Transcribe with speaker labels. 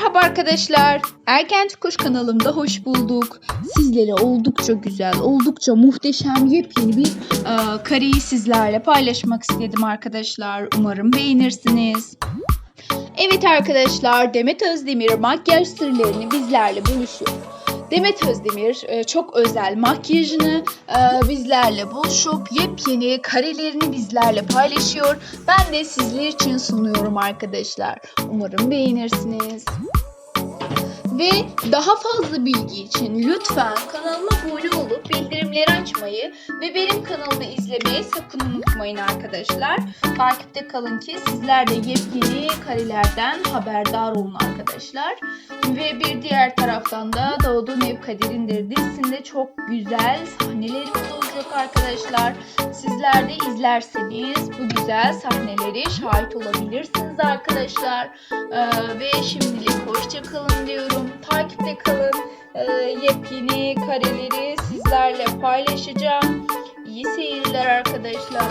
Speaker 1: Merhaba arkadaşlar. Erkenci Kuş kanalımda hoş bulduk. Sizlere oldukça güzel, oldukça muhteşem yepyeni bir e, kareyi sizlerle paylaşmak istedim arkadaşlar. Umarım beğenirsiniz. Evet arkadaşlar Demet Özdemir makyaj sırlarını bizlerle buluşuyor. Demet Özdemir e, çok özel makyajını e, bizlerle buluşup yepyeni karelerini bizlerle paylaşıyor. Ben de sizler için sunuyorum arkadaşlar. Umarım beğenirsiniz. Ve daha fazla bilgi için lütfen kanalıma abone olup bildirimleri açmayı ve benim kanalımı izlemeyi sakın unutmayın arkadaşlar. Takipte kalın ki sizler de yepyeni karelerden haberdar olun arkadaşlar. Ve bir diğer taraftan da Doğduğun Ev Kaderindir dizisinde çok güzel sahnelerimiz olacak arkadaşlar. Sizler de izlerseniz bu güzel sahneleri şahit olabilirsiniz arkadaşlar. Ee, ve şimdilik hoşça kalın diyorum. Takipte kalın. Ee, yepyeni kareleri sizlerle paylaşacağım. İyi seyirler arkadaşlar.